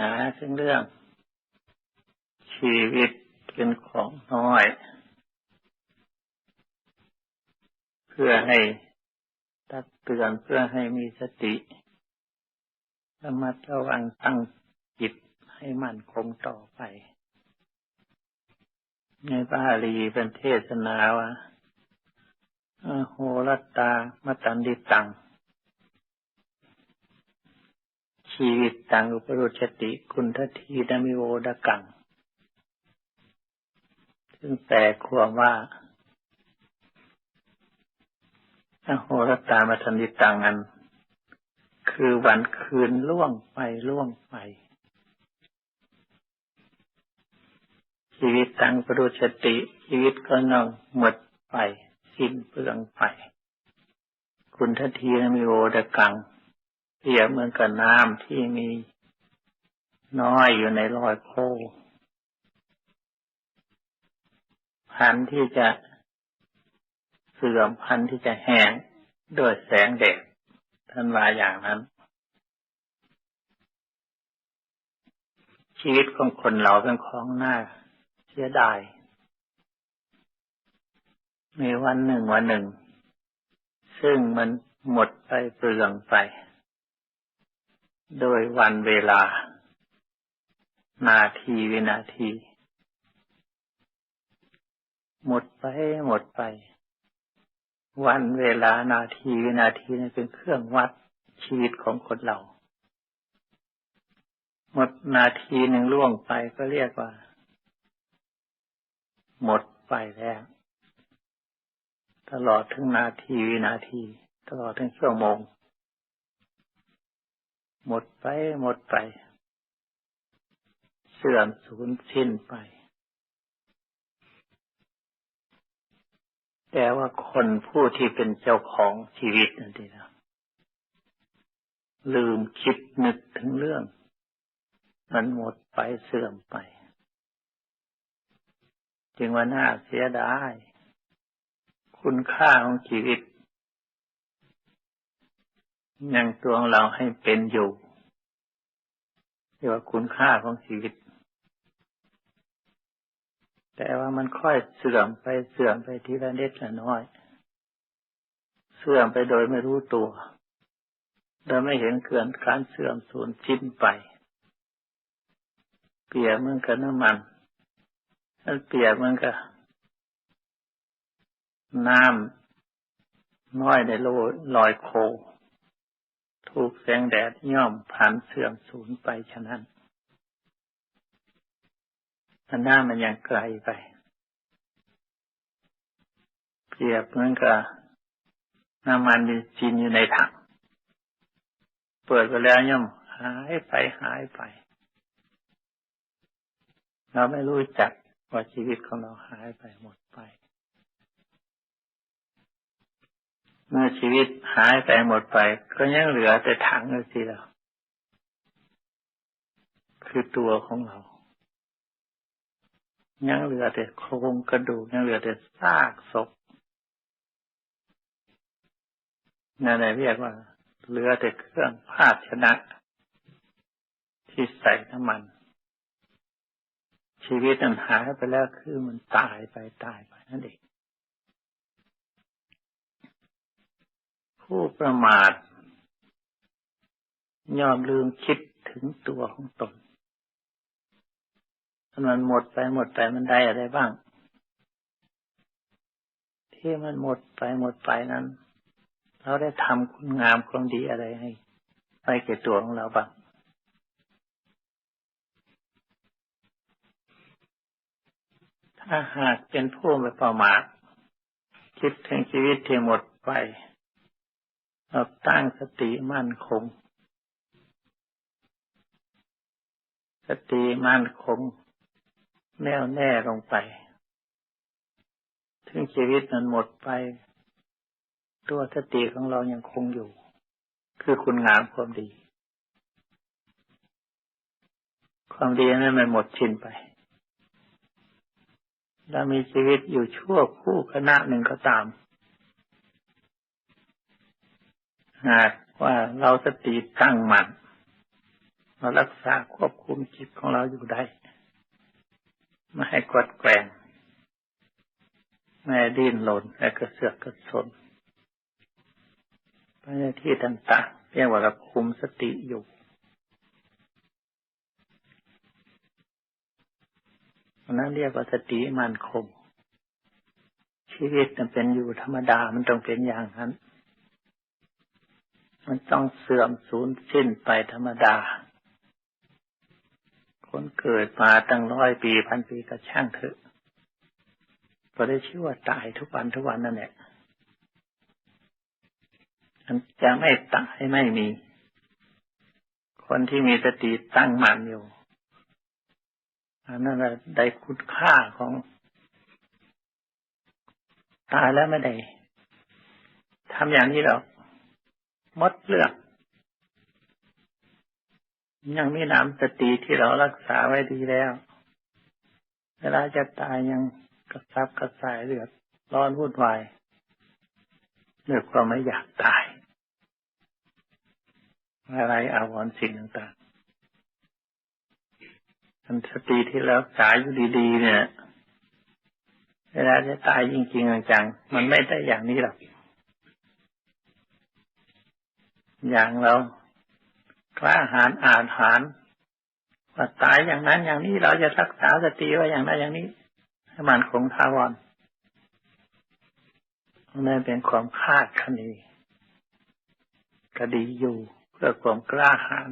นาซึ่งเรื่อง ชีวิตเป็นของน้อย เพื่อให้ตักเตือนเพื่อให้มีสติระมัดระวังตั้งจิตให้มั่นคงต่อไป ในบาลีเป็นเทศนาว่าโหรัตตา มตันดิตัง ชีวิตตังอุปรุชติคุณทัทีดมิโวดกัง ซึ่งแปลความว่าอโหรตามตันดิตังนั้นคือวันคืนล่วงไปล่วงไป ชีวิตตังปรุชติ ชีวิตก็นองหมดไป สิ้นเปลืองไป คุณทัทีนมีโอดกัง เทียบเหมือนกับน้ำที่มีน้อยอยู่ในรอยโคพันที่จะเสื่อมพันที่จะแห้งด้วยแสงแดดท่านว่าอย่างนั้น ชีวิตของคนเราเป็นของหน้าเสียดายมีวันหนึ่งวันหนึ่ง ซึ่งมันหมดไปเปลืองไป โดยวันเวลา นาทีวินาที หมดไปหมดไป วันเวลานาทีวินาทีนี่เป็นเครื่องวัดชีวิตของคนเรา หมดนาทีหนึ่งล่วงไปก็เรียกว่า หมดไปแล้ว ตลอดถึงนาทีวินาที ตลอดถึงชั่วโมง หมดไปหมดไป เสื่อมสูญสิ้นไป แต่ว่าคนผู้ที่เป็นเจ้าของชีวิตนั่นเองลืมคิดนึกถึงเรื่อง มันหมดไปเสื่อมไป จึงว่าน่าเสียดาย คุณค่าของชีวิต ยังตัวงเราให้เป็นอยู่เรียกว่าคุณค่าของชีวิต แต่ว่ามันค่อยเสื่อมไปเสื่อมไปทีละเล็กละน้อย เสื่อมไปโดยไม่รู้ตัวโดยไม่เห็นเกินการเสื่อมสูญชิ้นไป เปียกเหมือนกับน้ำมันมันเปียกเหมือนกับน้ำน้อยในโลลอยโค ถูกแสงแดดย่อมผ่านเสื่อมสูญไปฉะนั้นอันหน้ามันยังไกลไป เปรียบเหมือนกับน้ำมันมีจินอยู่ในถัง เปิดไปแล้วย่อมหายไปหายไป เราไม่รู้จักว่าชีวิตของเราหายไปหมดไป เมื่อชีวิตหายไปหมดไป ก็ยังเหลือแต่ถังสิเราคือตัวของเรา ยังเหลือแต่โครงกระดูกยังเหลือแต่ซากศพนั่นแหละเรียกว่า เหลือแต่เครื่องภาชนะ ที่ใส่น้ำมัน ชีวิตนั้นหายไปแล้วคือมันตายไปตายไปนั่นเอง ผู้ประมาทยอมลืมคิดถึงตัวของตนมันหมดไปหมดไปมันได้อะไรบ้าง ที่มันหมดไปหมดไปนั้น เราได้ทำคุณงามความดีอะไรให้ไปเก่ตัวของเราบ้างถ้าหากเป็นผู้ไม่ประมาทคิดถึงชีวิตที่หมดไป เราตั้งสติมั่นคง สติมั่นคง แน่วแน่ลงไป ถึงชีวิตนั้นหมดไป ตัวสติของเรายังคงอยู่ คือคุณงามความดี ความดีนั้นมันหมดชินไปเรามีชีวิตอยู่ชั่วคู่คณะหนึ่งก็ตาม หากว่าเราสติตั้งมั่นเรารักษาควบคุมจิตของเราอยู่ได้ไม่ให้กดแกงไม่ให้ดิ้นหล่นและกระเสือกกระสนไปในที่ต่างๆเรียกว่าเราคุมสติอยู่นั้นเรียกว่าสติมันคงชีวิตมันเป็นอยู่ธรรมดามันต้องเป็นอย่างนั้น มันต้องเสื่อมสูญสิ้นไปธรรมดา คนเกิดมาตั้งร้อยปีพันปีก็ช่างเถอะก็ได้ชื่อว่าตายทุกวันทุกวันนั่นแหละมันจะไม่ตายไม่มี คนที่มีสติตั้งมั่นอยู่อันนั้นได้คุณค่าของ ตายแล้วไม่ได้ทำอย่างนี้หรอก มดเลือกยังมีน้ำสติที่เรารักษาไว้ดีแล้ว เวลาจะตายยังกระซับกระสายเลือดร้อนวุ่นวายเลือกความไม่อยากตาย อะไรอาวรสิ่งต่างมันสติที่เราสายอยู่ดีๆเนี่ยเวลาจะตายจริงๆจังมันไม่ได้อย่างนี้หรอก อย่างเรากล้าหาญอาหารว่าตายอย่างนั้นอย่างนี้เราจะรักษาสติไว้อย่างนั้นอย่างนี้ให้มันคงทาวรนั่นเป็นความคาดคะเนก็ดีอยู่เพื่อความกล้าหาญ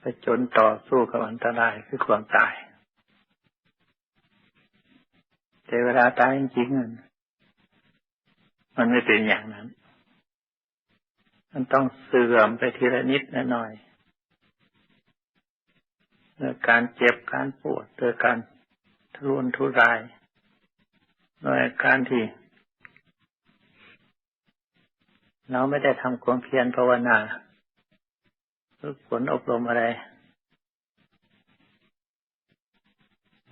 ไปจนต่อสู้กับอันตรายคือความตายแต่เวลาตายจริงๆมันไม่เป็นอย่างนั้น มันต้องเสื่อมไปทีละนิดละหน่อยโดยการเจ็บการปวดโดการทุรนทุรายโดยการที่เราไม่ได้ทำความเพียรภาวนาฝึกฝนอบรมอะไร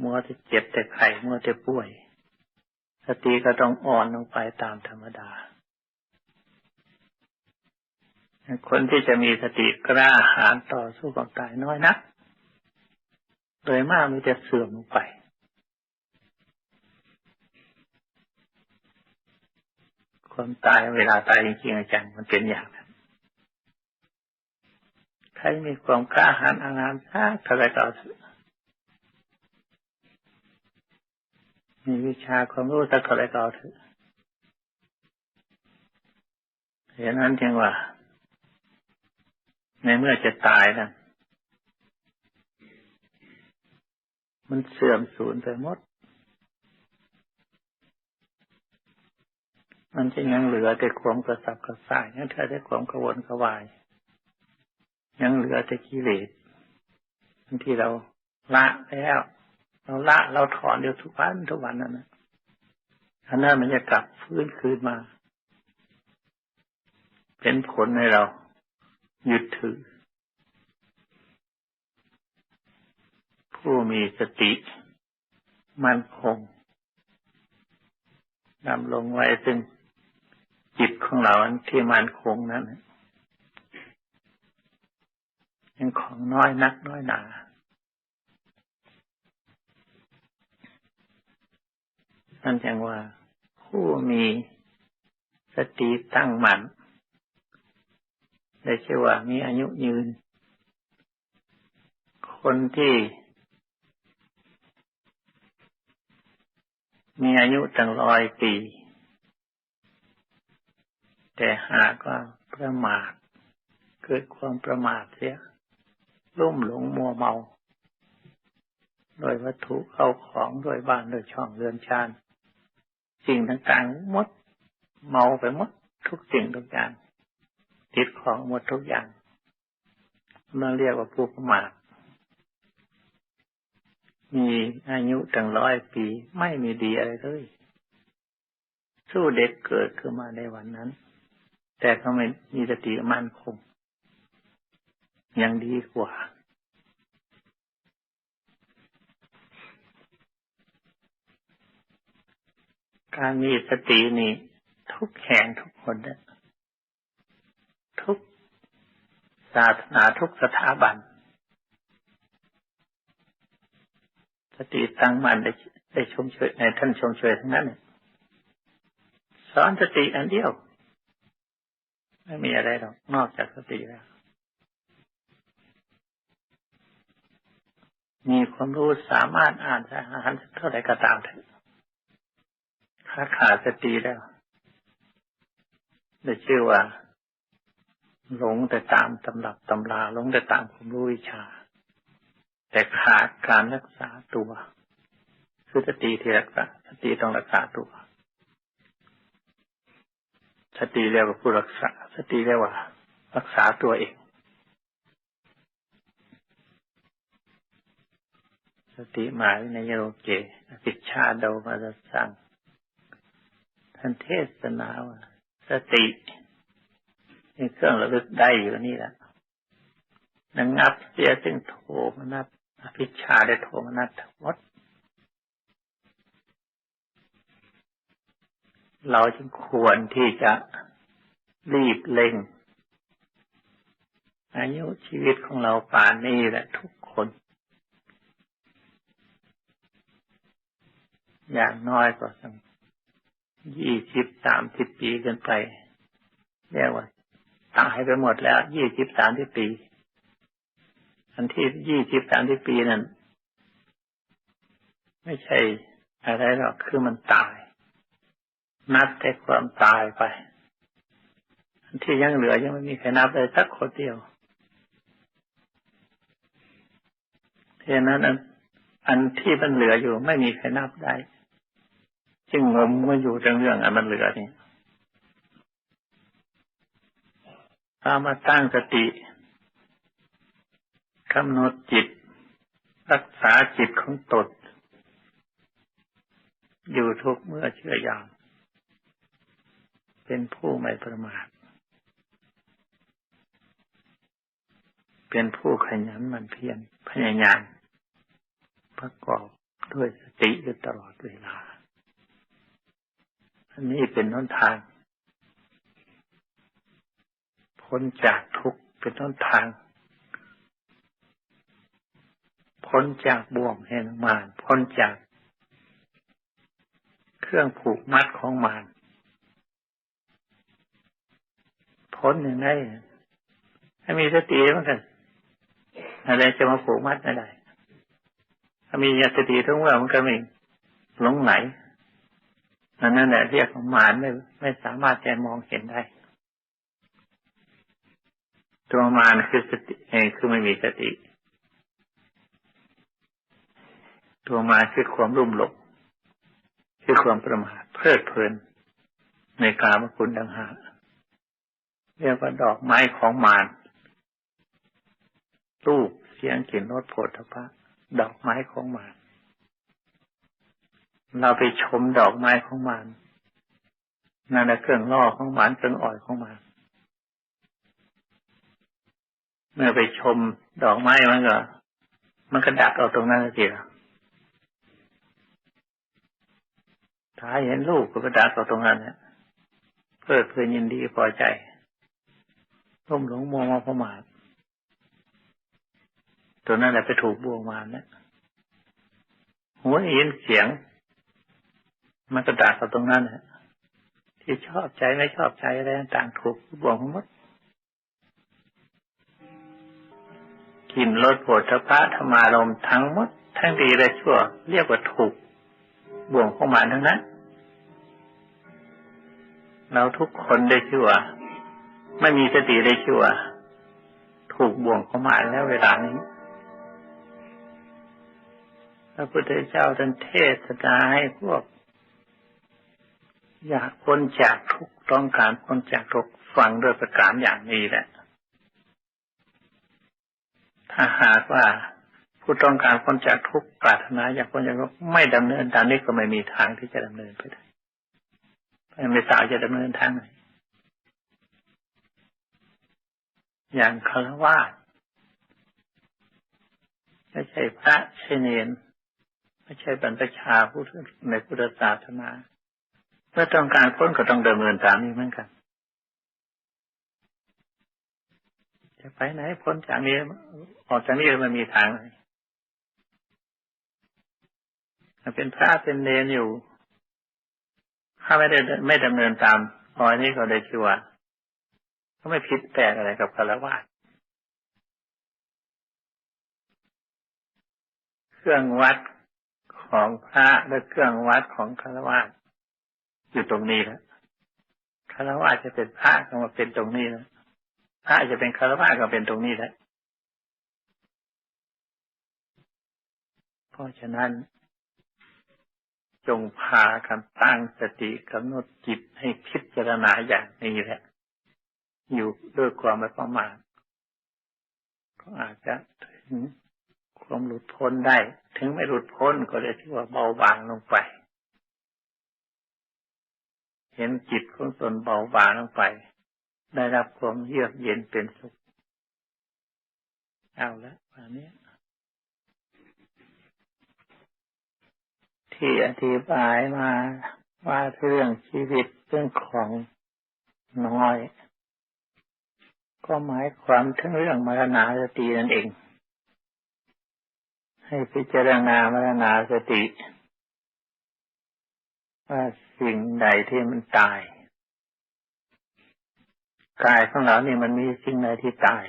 มัวจะเจ็บแต่ไข้มัวจะป่วย สติก็ต้องอ่อนลงไปตามธรรมดา คนที่จะมีสติกล้าหาญต่อสู้กับตายน้อยนักโดยมากมันจะเสื่อมลงไปคนตายเวลาตายจริงๆอาจังมันเป็นอย่างนั้นใครมีความกล้าหาญอางามสักเท่าไรก็เอามีวิชาความรู้สักเท่าไรก็เอาเถอะเหตุนั้นจึงว่า ในเมื่อจะตายนะมันเสื่อมสูญไปหมด มันจะยังเหลือแต่ความกระสับกระส่ายยังเธอได้ความกระวนกระวาย ยังเหลือแต่กิเลสที่เราละแล้ว เราละเราถอนเดียวทุกวันทุกวันนั่นนะอันนั้นมันจะกลับฟื้นคืนมา เป็นผลให้เรา ยึดถือ ผู้มีสติมั่นคงนำลงไว้ซึ่งจิตของเราที่มั่นคงนั้นยังของน้อยนักน้อยหนานั่นจังว่าผู้มีสติตั้งมั่น ได้ชื่อว่ามีอายุยืน คนที่ มีอายุตั้งร้อยปี แต่หากว่าประมาท เกิดความประมาทเสียลุ่มหลงมัวเมา โดยวัตถุเข้าของโดยบ้านโดยช่องเรือนชานสิ่งต่างๆมด เมาไปหมดทุกสิ่งทุกอย่าง ติดของหมดทุกอย่างมาเรียกว่าผู้ประมาทมีอายุตั้งร้อยปี ไม่มีดีอะไรเลยสู้เด็กเกิดขึ้นมาในวันนั้น แต่เขาไม่มีสติมั่นคงยังดีกว่า การมีสตินี่ทุกแห่งทุกคนทุกส ศาสนาทุกสถาบัน สติตั้งมั่นได้ได้ชมเชยในท่านชมเชยทั้งนั้นสอนสติอันเดียว ไม่มีอะไรหรอกนอกจากสติแล้ว มีความรู้สามารถอ่านอาหารเท่าไรก็ตามเถอะถ้าขาดสติแล้วได้ชื่อว่า หลงแต่ตามตำรับตำราหลงแต่ตามความรู้วิชา แต่ขาดการรักษาตัวคือสติที่รักษาสติต้องรักษาตัว สติเรียกว่าผู้รักษา สติเรียกว่า รักษาตัวเอง สติหมายในโยเกปิชาโดมาสังท่านเทศนาว่าสติ มีเครื่องระลึกได้อยู่นี่แหละนังงับเสียซึ่งโทมนัสอภิชาได้โทมนัสทั้งหมดเราจึงควรที่จะรีบเร่ง อายุชีวิตของเราป่านนี้แหละทุกคน อย่างน้อยก็สักยี่สิบสามสิบปีกันไปเรียกว่า ตายไปหมดแล้วยี่สิบสามสิบปี อันที่ยี่สิบสามสิบปีนั้นไม่ใช่อะไรหรอกคือมันตาย นับแต่ความตายไป อันที่ยังเหลือยังไม่มีใครนับเลยสักคนเดียวเพราะนั้นอันที่มันเหลืออยู่ไม่มีใครนับได้ จึงงมมาอยู่เรื่องอันมันเหลือนี่ามาตั้งสติกำหนดจิต รักษาจิตของตนอยู่ทุกเมื่อเชื่อยามเป็นผู้ไม่ประมาท เป็นผู้ขยันมันเพียรพยายามประกอบด้วยสติอยู่ตลอดเวลา อันนี้เป็นน้นทาง พ้นจากทุกข์เป็นต้นทาง พ้นจากบ่วงแห่งมารพ้นจาก เครื่องผูกมัดของมารพ้นยังไงถ้ามีสติเมันกันอะไรจะมาผูกมัดไม่ได้ถ้ามีสติทั้งว่ามันก็ไม่หลงไหลนั่นแหละเรียกของมารไม่ไม่สามารถจะมองเห็นได้ ตัวมารคือสติเองคือไม่มีสติ ตัวมาคือความรุ่มหลงคือความประมาทเพลิดเพลิน ในกามคุณดังหาเรียกว่าดอกไม้ของมารรูปเสียงกลิ่นรสโผฏฐะดอกไม้ของมารเราไปชมดอกไม้ของมารนั่นแหละเครื่องล่อของมารเครื่องอ่อยของมาร เมื่อไปชมดอกไม้มันก็ มันก็ดักเอาตรงนั้นสิถ้าเห็นลูกก็ดักเอาตรงนั้นเนี่ยเพื่อเพื่อยินดีพอใจร่มหลงมัวมาประมาทตัวนั้นแหละไปถูกบวงมาเนี่ยหัวยินเสียง มันก็ดักเอาตรงนั้นเนี่ยที่ชอบใจไม่ชอบใจอะไรต่างถูกบวงหมด กินรสโผฏฐะธรรมารมทั้งหมด ทั้งดีและชั่ว เรียกว่าถูกบ่วงของมันทั้งนั้น เราทุกคนได้ชั่ว ไม่มีสติได้ชั่ว ถูกบ่วงของมันแล้วเวลานี้พระพุทธเจ้าท่านเทศนาให้พวก อยากพ้นจากทุกต้องการพ้นจากทุกฟังด้วยประการอย่างนี้แหละ ถ้าหากว่าผู้ต้องการพ้นจากทุกข์ปรารถนาอยากพ้นจากทุกข์ไม่ดำเนินตามนี้ก็ไม่มีทางที่จะดำเนินไปได้ไม่สาวจะดำเนินทางไหนอย่างคารวะไม่ใช่พระใช่เนนไม่ใช่บรรพชาผู้ในพุทธศาสนาเมื่อต้องการพ้นก็ต้องดำเนินตามนี้เหมือนกัน จะไปไหนพ้นจากนี้ออกจากนี้มันมีทางไหนเป็นพระเป็นเนนอยู่ ถ้าไม่ได้ไม่ดำเนินตามรอยนี้ก็ได้ชื่อว่าก็ไม่ผิดแปลกอะไรกับคารวะเครื่องวัดของพระและเครื่องวัดของคารวะอยู่ตรงนี้แล้วคารวะจะเป็นพระก็มาเป็นตรงนี้แล้ว พระจะเป็นคารวะก็เป็นตรงนี้แหล้วเพราะฉะนั้น จงพากันตั้งสติกำหนดจิตให้พิจารณาอย่างนี้แหละ อยู่ด้วยความไม่ประมาทก็อาจจะถึงความหลุดพ้นได้ ถึงไม่หลุดพ้นก็เรียกว่าเบาบางลงไป เห็นจิตของตนเบาบางลงไป ได้รับความเยือกเย็นเป็นสุข เอาละวันนี้ที่อธิบายมาว่าเรื่องชีวิตเรื่องของน้อย ก็หมายความถึงเรื่องมรณาสตินั่นเอง ให้พิจารณามรณาสติ ว่าสิ่งใดที่มันตาย กายของเราเนี่ยมันมีสิ่งใดที่ตาย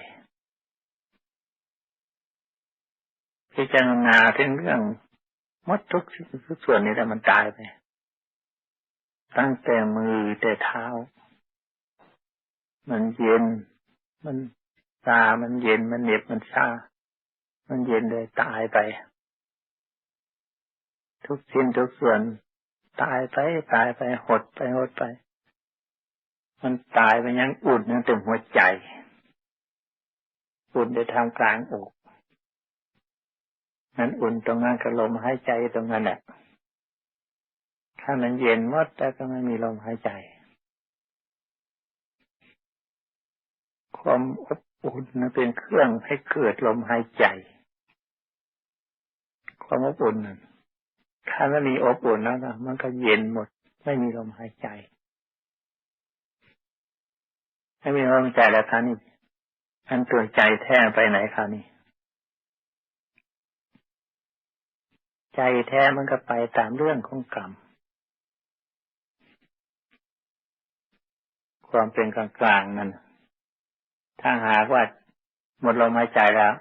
พิจารณาถึงเรื่องมดทุกสิ่งทุกส่วนนี้แต่มันตายไป ตั้งแต่มือแต่เท้า มันเย็น มันตา มันเย็น มันเหน็บ มันชา มันเย็นเลยตายไป ทุกสิ้นทุกส่วน ตายไปตายไปหดไปหดไป มันตายไปยังอุ่นยังเต็มหัวใจ อุ่นในทางกลางอกนั้นอุ่นตรงนั้นกับลมหายใจตรงนั้นแหละถ้ามันเย็นหมดแต่ก็ไม่มีลมหายใจ ความอบอุ่นนั้นเป็นเครื่องให้เกิดลมหายใจ ความอบอุ่นถ้าไม่มีอบอุ่นแล้วนะมันก็เย็นหมด ไม่มีลมหายใจ ไม่มีลมหายใจแล้วท่านี่อันตัวใจแท้ไปไหนคราวนี้ใจแท้มันก็ไปตามเรื่องของกรรม ความเป็นกลางๆนั่นถ้าหากว่าหมดลมหายใจแล้ว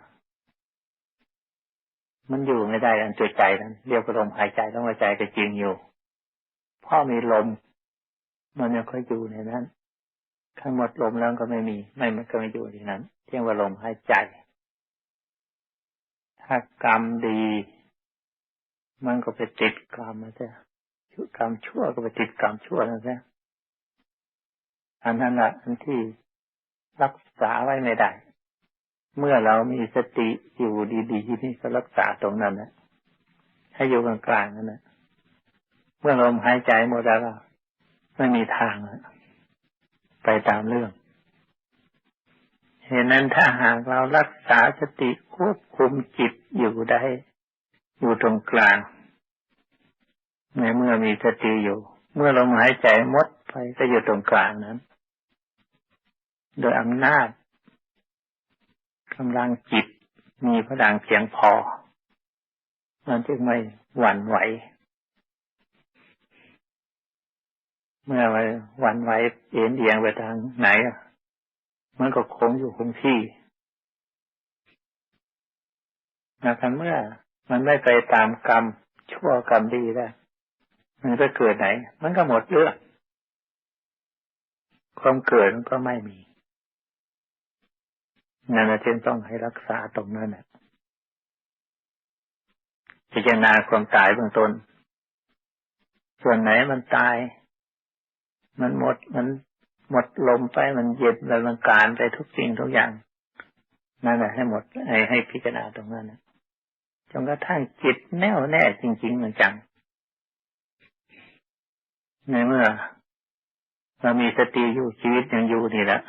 มันอยู่ไม่ได้อันตัวใจนั้น เรียกว่าลมหายใจต้องหายใจก็จริงอยู่พ่อมีลม มันยังค่อยอยู่ในนั้น ถ้าหมดลมแล้วก็ไม่มี ไม่มันก็ไม่อยู่ในนั้นเรียกว่าลมหายใจ ถ้ากรรมดี มันก็ไปติดกรรมนะจ๊ะกรรมชั่วก็ไปติดกรรมชั่วนะจ๊ะอันนั้นแหละอันที่รักษาไว้ไม่ได้ เมื่อเรามีสติอยู่ดีๆนี่ก็รักษาตรงนั้นนะให้อยู่กลางๆนั่นนะเมื่อลมหายใจหมดแล้วไม่มีทาง ไปตามเรื่องเห็นนั้นถ้าหากเรารักษาสติควบคุมจิตอยู่ได้ อยู่ตรงกลาง ในเมื่อมีสติอยู่ เมื่อลมหายใจมดไปก็อยู่ตรงกลางนั้น โดยอำนาจกำลังจิตมีพลังเพียงพอ มันจึงไม่หวั่นไหว เมื่อไปหวั่นไหวเอ็นเอียงไปทางไหนมันก็คงอยู่คงที่นะครับเมื่อมันไม่ไปตามกรรม ชั่วกรรมดีแล้วมันจะเกิดไหน มันก็หมดเรื่องความเกิดมันก็ไม่มีนั่นจึงต้องให้รักษาตรงนั้นนะพิจารณาความตายเบื้องต้น ส่วนไหนมันตาย มันหมดมันหมดลมไปมันเย็นมันการไปทุกสิ่งทุกอย่างนั่นแหละให้หมดให้ให้พิจารณาตรงนั้นนะจนกระทั่งจิตแน่วแน่จริงๆเหมือนจังในเมื่อเรามีสติอยู่ชีวิตยังอยู่นี่แหละ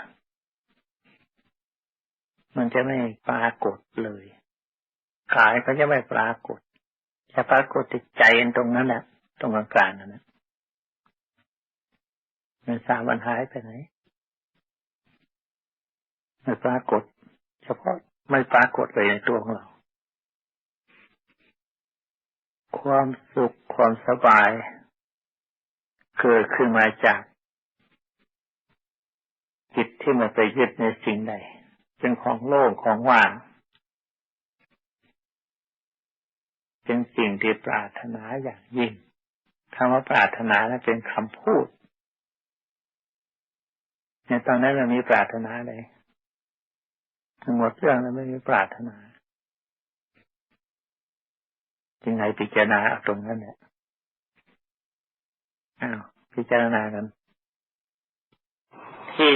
มันจะไม่ปรากฏเลยกายก็จะไม่ปรากฏจะปรากฏติดใจตรงนั้นแหละตรงกลางนั่นแหละ มันสามวันหายไปไหนไม่ปรากฏ เฉพาะไม่ปรากฏเลยในตัวของเรา ความสุขความสบาย เกิดขึ้นมาจากจิตที่มันไปยึดในสิ่งใดเป็นของโล่งของว่างเป็นสิ่งที่ปรารถนาอย่างยิ่งคำว่าปรารถนานั้นเป็นคำพูด ในตอนนั้นเรามีปรารถนาเลยทั้งหมดเรื่องเราไม่มีปรารถนา จึงไงพิจารณาตรงนั้นเนี่ยอ้าวพิจารณากัน ที่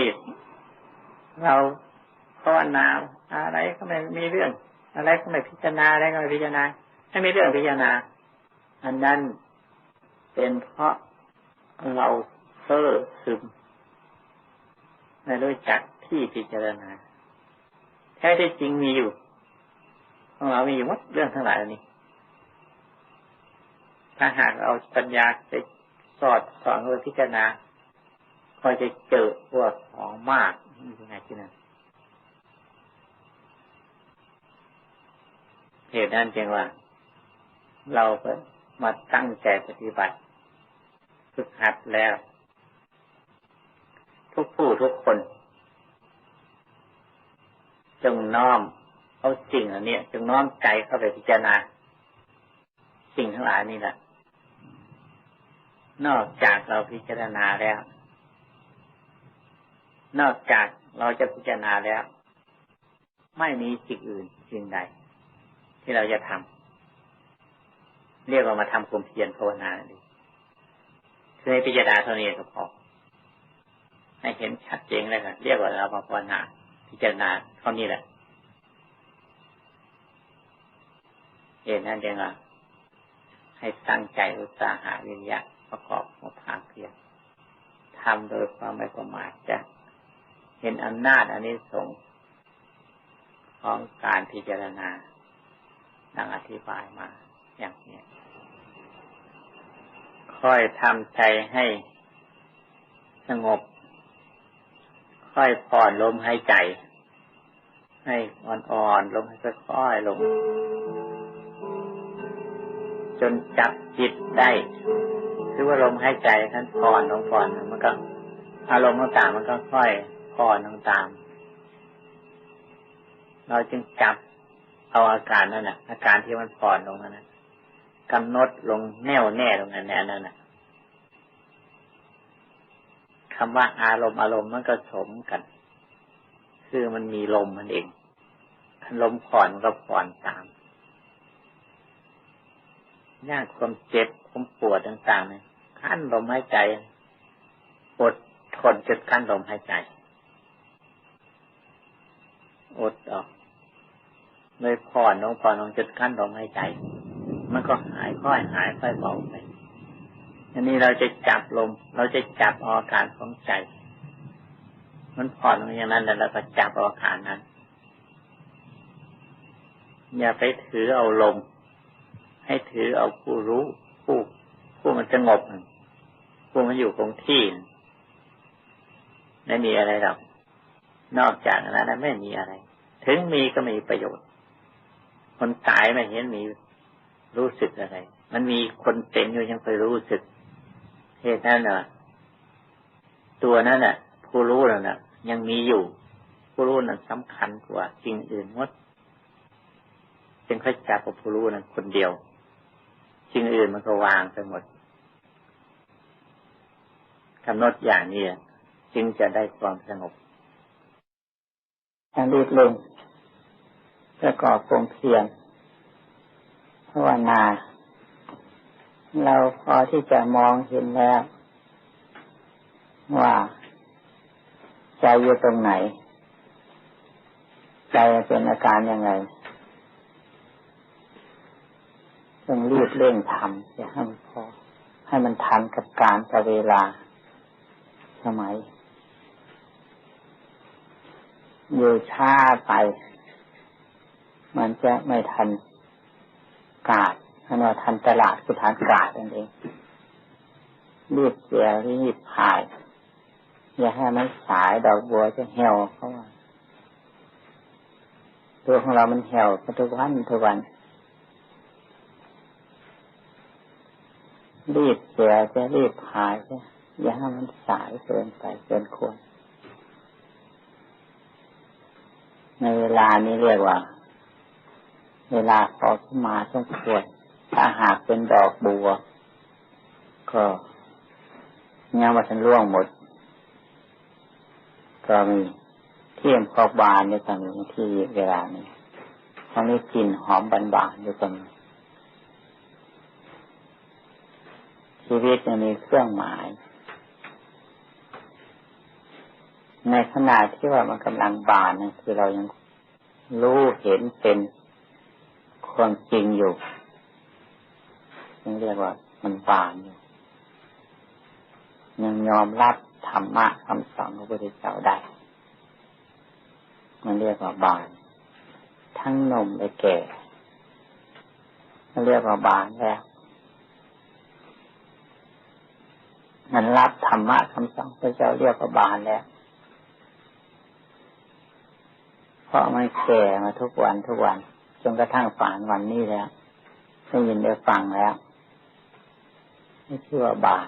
เราภาวนาอะไรก็ไม่มีเรื่อง อะไรก็ไม่พิจารณาอะไรก็ไม่พิจารณาไม่มีเรื่องพิจารณา อันนั้นเป็นเพราะเราเซ่อซึม ไม่รู้จักที่พิจารณา แท้ที่จริงมีอยู่ของเรามีอยู่หมดเรื่องทั้งหลายนี้ ถ้าหากเอาปัญญาไปสอดสอนโดยพิจารณาก็จะเจอพวกของมากยังไงที่นั่นเหตุนั้นจึงว่า เราเปิดมาตั้งใจปฏิบัติ ฝึกหัดแล้ว ทุกผู้ทุกคน จงน้อมเอาสิ่งอันนี้จงน้อมใจเข้าไปพิจารณา สิ่งทั้งหลายนี่แหละนอกจากเราพิจารณาแล้ว นอกจากเราจะพิจารณาแล้ว ไม่มีสิ่งอื่นสิ่งใด ที่เราจะทำเรียกว่ามาทำความเพียรภาวนาดีคือให้พิจารณาเท่านี้ก็พอ ให้เห็นชัดเจนเลยค่ะเรียกว่าเรามาภาวนาพิจารณาเท่านี้แหละเห็นนั่นเองว่าให้ตั้งใจอุตสาหะวิริยะประกอบมาภาคเพียรทำโดยความไม่ประมาทจะเห็นอำนาจอันนี้สงของการพิจารณาดังอธิบายมาอย่างนี้ค่อยทำใจให้สงบ ค่อยผ่อนลมหายใจ ให้อ่อนๆลมให้ค่อยๆลง จนจับจิตได้คือว่าลมหายใจท่านผ่อนลงผ่อนมันก็ อารมณ์ต่างๆมันก็ค่อยผ่อนลงตาม เราจึงจับเอาอาการนั่นแหละอาการที่มันผ่อนลงนั้นกำหนดลงแน่วแน่ลงนั้นแนั่นแหละ คำว่าอารมณ์อารมณ์มันก็สมกัน คือมันมีลมมันเองลมผ่อนก็ผ่อนตามยากความเจ็บความปวดต่างๆเนี่ยขั้นลมหายใจอดทนจนขั้นลมหายใจอดออกเลยผ่อนลงผ่อนลงจนขั้นลมหายใจ มันก็หายค่อยหายค่อยเบาไป อันนี้เราจะจับลม เราจะจับอาการของใจ มันผ่อนอย่างนั้นแล้วเราก็จับอาการนั้น อย่าไปถือเอาลม ให้ถือเอาผู้รู้ผู้ผู้มันสงบผู้มันอยู่คงที่ไม่มีอะไรหรอก นอกจากนั้นไม่มีอะไร ถึงมีก็มีประโยชน์ คนตายไม่เห็นมีรู้สึกอะไร มันมีคนเป็นอยู่ยังไปรู้สึก เหตุนั้นน่ะ ตัวนั้นน่ะ ผู้รู้แล้วน่ะ ยังมีอยู่ ผู้รู้นั้นสำคัญกว่าสิ่งอื่นหมดจึงค่อยจับกับผู้รู้นั้นคนเดียวสิ่งอื่นมันก็วางไปหมดกำหนดอย่างนี้จึงจะได้ความสงบการรีดลงประกอบคงเพียรภาวนา เราพอที่จะมองเห็นแล้ว ว่า ใจอยู่ตรงไหน ใจเป็นอาการยังไงต้องรีบเร่งทำจะให้มันพอ ให้มันทันกับการกับเวลา สมัยอยู่ช้าไป มันจะไม่ทันกาด อันว่าทันตลาดคือทากาดนั่นเองรีบเสียรีบพายอย่าให้มันสายดอกบัวจะเหี่ยวเข้ามาตัวของเรามันเหี่ยวทุกวันทุกวัน รีบเสียจะรีบหายจะอย่าให้มันสายเกินไปเกินควร ในเวลานี้เรียกว่า เวลาพอขึ้นมาสมควร ถ้าหากเป็นดอกบัว ก็ยังมาทันร่วงหมด ก็มีเที่ยงพอบานในตอนที่เวลานี้ตอนนี้กลิ่นหอมบานบานอยู่ตรงนี้ชีวิตจะมีเครื่องหมาย ในขณะที่ว่ามันกำลังบานนะคือเรายังรู้เห็นเป็นความจริงอยู่ ยังเรียกว่า มันบานอยู่ยังยอมรับธรรมะคำสอนของพระพุทธเจ้าได้ มันเรียกว่าบาน ทั้งนมและแก่มันเรียกว่าบานแล้วมันรับธรรมะคำสอนพระเจ้าเรียกว่าบานแล้ว เพราะมันแก่มาทุกวันทุกวันจนกระทั่งฝานวันนี้แล้วได้ยินได้ฟังแล้ว ไม่ชื่อว่าบาป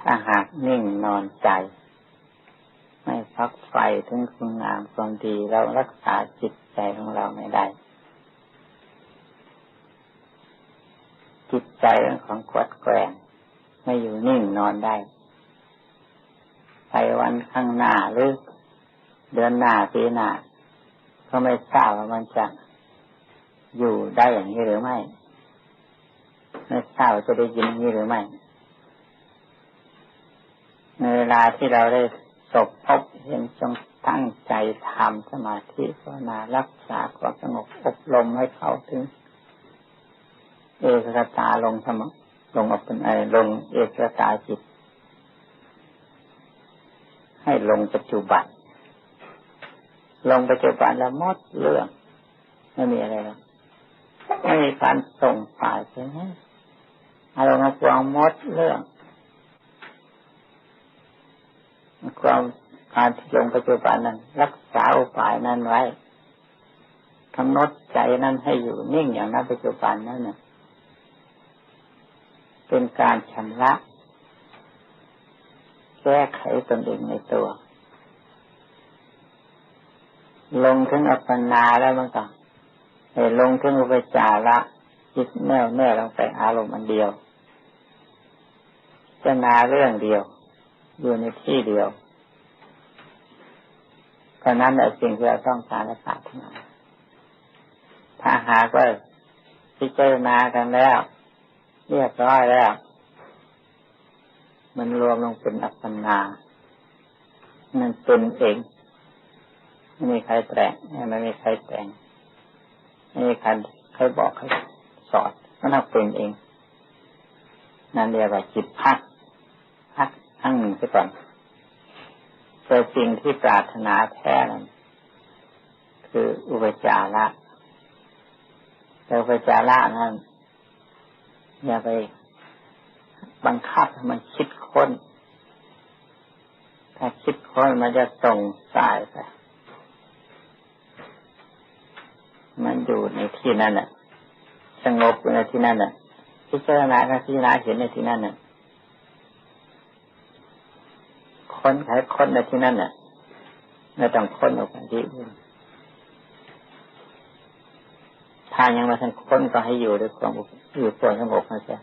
ถ้าหากนิ่งนอนใจ ไม่พักไฟถึงคุณงามความดีเรารักษาจิตใจของเราไม่ได้ จิตใจของกวดแกงไม่อยู่นิ่งนอนได้ ไปวันข้างหน้าหรือเดือนหน้าปีหน้าก็ไม่ทราบว่ามันจะอยู่ได้อย่างนี้หรือไม่ ไม่ทราบจะได้ยินนี้หรือไม่ในเวลาที่เราได้สบพบเห็นจงตั้งใจทำสมาธิภาวนารักษาความสงบอบรมให้เข้าถึง เอกรตาลงสมลงอเป็นไอลงเอกรตาจิต ให้ลงปัจจุบัน ลงปัจจุบันแล้วมดเรื่องไม่มีอะไรแล้วไม่มีการส่งสายใช่ไหม อารมณ์ความมดเรื่อง ความการที่ลงปัจจุบันนั้น รักษาอุปายนั้นไว้กำหนดใจนั้นให้อยู่นิ่งอย่างนั้นปัจจุบันนั้นเนี่ยเป็นการชำระแก้ไขตนเองในตัว ลงถึงอัปปนาแล้วมันก็ลงถึงอุปจาระจิตแน่วแน่ลงไปอารมณ์อันเดียว จะนาเรื่องเดียว อยู่ในที่เดียวเพราะนั้นแหละสิ่งที่เราต้องการและปรารถนาถ้าหากว่าพิจารณากันแล้ว เรียบร้อยแล้ว มันรวมลงเป็นอัปปนามันเป็นเองไม่มีใครแต่งไม่มีใครแต่งไม่มีใครใครบอกใครสอนมันเป็นเอง นั่นเรียกว่าจิตพัก ทั้งหนึ่งไปก่อนแต่สิ่งที่ปรารถนาแท้นั้นคืออุปจาระแต่อุปจาระนั้นอย่าไปบังคับให้มันคิดค้น ถ้าคิดค้นมันจะส่งสายไป มันอยู่ในที่นั่นแหละสงบในที่นั่นแหละพิจารณาพิจารณาเห็นในที่นั่นน่ะ ค้นขายค้นในที่นั่นน่ะไม่ต้องค้นออกไปที่อื่นถ้ายังมาทันค้นก็ให้อยู่ด้วยความอยู่ส่วสงบนะจ๊ะ